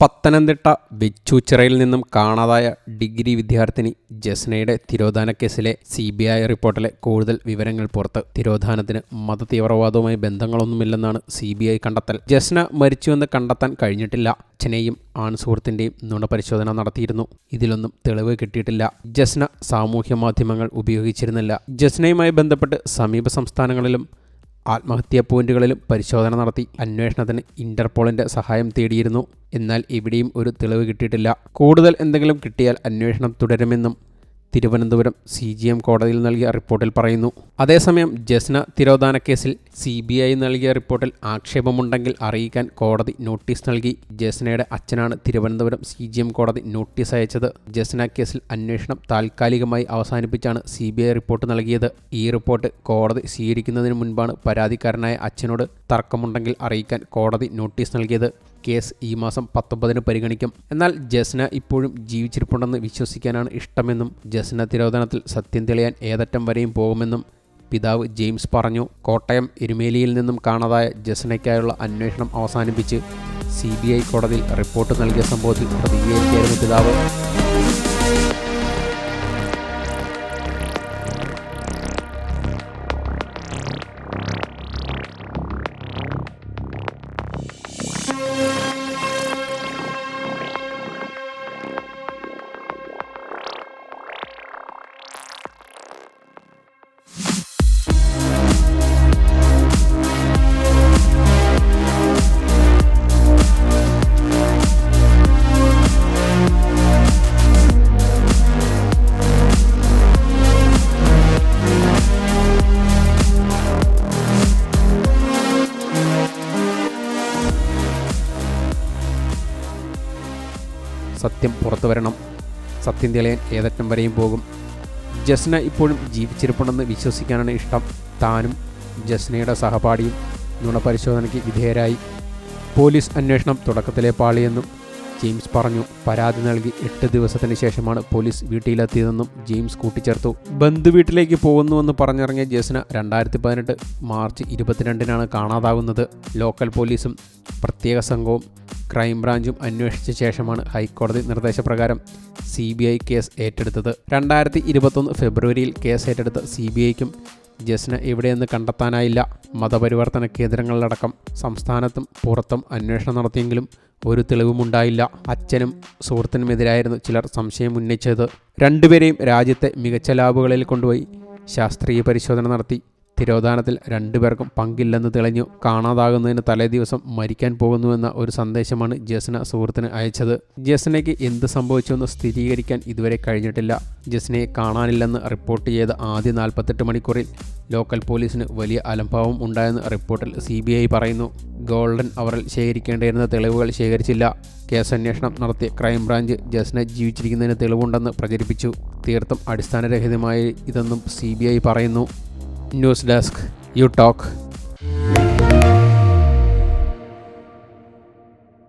പത്തനംതിട്ട വെച്ചൂച്ചിറയിൽ നിന്നും കാണാതായ ഡിഗ്രി വിദ്യാർത്ഥിനി ജസ്നയുടെ തിരോധാന കേസിലെ സി ബി ഐ റിപ്പോർട്ടിലെ കൂടുതൽ വിവരങ്ങൾ പുറത്ത്. തിരോധാനത്തിന് മതതീവ്രവാദവുമായി ബന്ധങ്ങളൊന്നുമില്ലെന്നാണ് സി ബി ഐ കണ്ടെത്തൽ. ജസ്ന മരിച്ചുവെന്ന് കണ്ടെത്താൻ കഴിഞ്ഞിട്ടില്ല. അച്ഛനെയും ആൺസുഹൃത്തിന്റെയും നുണപരിശോധന നടത്തിയിരുന്നു. ഇതിലൊന്നും തെളിവ് കിട്ടിയിട്ടില്ല. ജസ്ന സാമൂഹ്യ മാധ്യമങ്ങൾ ഉപയോഗിച്ചിരുന്നില്ല. ജസ്നയുമായി ബന്ധപ്പെട്ട് സമീപ സംസ്ഥാനങ്ങളിലും ആത്മഹത്യാ പോയിന്റുകളിലും പരിശോധന നടത്തി. അന്വേഷണത്തിന് ഇന്റർപോളിന്റെ സഹായം തേടിയിരുന്നു. എന്നാൽ ഇവിടെയും ഒരു തെളിവ് കിട്ടിയിട്ടില്ല. കൂടുതൽ എന്തെങ്കിലും കിട്ടിയാൽ അന്വേഷണം തുടരുമെന്നും തിരുവനന്തപുരം സി ജി എം കോടതിയിൽ നൽകിയ റിപ്പോർട്ടിൽ പറയുന്നു. അതേസമയം ജസ്ന തിരോധാന കേസിൽ സി ബി ഐ നൽകിയ റിപ്പോർട്ടിൽ ആക്ഷേപമുണ്ടെങ്കിൽ അറിയിക്കാൻ കോടതി നോട്ടീസ് നൽകി. ജസ്നയുടെ അച്ഛനാണ് തിരുവനന്തപുരം സി ജി എം കോടതി നോട്ടീസ് അയച്ചത്. ജസ്ന കേസിൽ അന്വേഷണം താൽക്കാലികമായി അവസാനിപ്പിച്ചാണ് സി ബി ഐ റിപ്പോർട്ട് നൽകിയത്. ഈ റിപ്പോർട്ട് കോടതി സ്വീകരിക്കുന്നതിന് മുൻപാണ് പരാതിക്കാരനായ അച്ഛനോട് തർക്കമുണ്ടെങ്കിൽ അറിയിക്കാൻ കോടതി നോട്ടീസ് നൽകിയത്. കേസ് ഈ മാസം പത്തൊമ്പതിന് പരിഗണിക്കും. എന്നാൽ ജസ്ന ഇപ്പോഴും ജീവിച്ചിരിപ്പുണ്ടെന്ന് വിശ്വസിക്കാനാണ് ഇഷ്ടമെന്നും ജസ്ന തിരോധനത്തിൽ സത്യം തെളിയാൻ ഏതറ്റം വരെയും പോകുമെന്നും പിതാവ് ജെയിംസ് പറഞ്ഞു. കോട്ടയം എരുമേലിയിൽ നിന്നും കാണാതായ ജസ്നയ്ക്കായുള്ള അന്വേഷണം അവസാനിപ്പിച്ച് സി കോടതിയിൽ റിപ്പോർട്ട് നൽകിയ സംഭവത്തിൽ പ്രതികരിക്കായിരുന്നു പിതാവ്. സത്യം പുറത്തു വരണം. സത്യം തെളിയാൻ ഏതറ്റം വരെയും പോകും. ജസ്ന ഇപ്പോഴും ജീവിച്ചിരിപ്പുണ്ടെന്ന് വിശ്വസിക്കാനാണ് ഇഷ്ടം. താനും ജസ്നയുടെ സഹപാഠിയും നുണപരിശോധനയ്ക്ക് വിധേയരായി. പോലീസ് അന്വേഷണം തുടക്കത്തിലെ പാളിയെന്നും ജെയിംസ് പറഞ്ഞു. പരാതി നൽകി എട്ട് ദിവസത്തിന് ശേഷമാണ് പോലീസ് വീട്ടിലെത്തിയതെന്നും ജെയിംസ് കൂട്ടിച്ചേർത്തു. ബന്ധുവീട്ടിലേക്ക് പോകുന്നുവെന്ന് പറഞ്ഞിറങ്ങിയ ജസ്ന രണ്ടായിരത്തി പതിനെട്ട് മാർച്ച് ഇരുപത്തിരണ്ടിനാണ് കാണാതാവുന്നത്. ലോക്കൽ പോലീസും പ്രത്യേക സംഘവും ക്രൈംബ്രാഞ്ചും അന്വേഷിച്ച ശേഷമാണ് ഹൈക്കോടതി നിർദ്ദേശപ്രകാരം സി ബി ഐ കേസ് ഏറ്റെടുത്തത്. രണ്ടായിരത്തി ഇരുപത്തൊന്ന് ഫെബ്രുവരിയിൽ കേസ് ഏറ്റെടുത്ത സി ബി ഐക്കും ജസ്ന എവിടെയെന്ന് കണ്ടെത്താനായില്ല. മതപരിവർത്തന കേന്ദ്രങ്ങളിലടക്കം സംസ്ഥാനത്തും പുറത്തും അന്വേഷണം നടത്തിയെങ്കിലും ഒരു തെളിവുമുണ്ടായില്ല. അച്ഛനും സുഹൃത്തിനുമെതിരായിരുന്നു ചിലർ സംശയം ഉന്നയിച്ചത്. രണ്ടുപേരെയും രാജ്യത്തെ മികച്ച ലാബുകളിൽ കൊണ്ടുപോയി ശാസ്ത്രീയ പരിശോധന നടത്തി. തിരോധാനത്തിൽ രണ്ടുപേർക്കും പങ്കില്ലെന്ന് തെളിഞ്ഞു. കാണാതാകുന്നതിന് തലേ ദിവസം മരിക്കാൻ പോകുന്നുവെന്ന ഒരു സന്ദേശമാണ് ജസ്ന സുഹൃത്തിന് അയച്ചത്. ജസ്നയ്ക്ക് എന്ത് സംഭവിച്ചുവെന്ന് സ്ഥിരീകരിക്കാൻ ഇതുവരെ കഴിഞ്ഞിട്ടില്ല. ജസ്നയെ കാണാനില്ലെന്ന് റിപ്പോർട്ട് ചെയ്ത ആദ്യ നാൽപ്പത്തെട്ട് മണിക്കൂറിൽ ലോക്കൽ പോലീസിന് വലിയ അലംഭാവം ഉണ്ടായെന്ന് റിപ്പോർട്ടിൽ സി ബി ഐ പറയുന്നു. ഗോൾഡൻ അവറിൽ ശേഖരിക്കേണ്ടിയിരുന്ന തെളിവുകൾ ശേഖരിച്ചില്ല. കേസന്വേഷണം നടത്തിയ ക്രൈംബ്രാഞ്ച് ജസ്നെ ജീവിച്ചിരിക്കുന്നതിന് തെളിവുണ്ടെന്ന് പ്രചരിപ്പിച്ചു. തീർത്തും അടിസ്ഥാനരഹിതമായി ഇതെന്നും സി പറയുന്നു. News desk you talk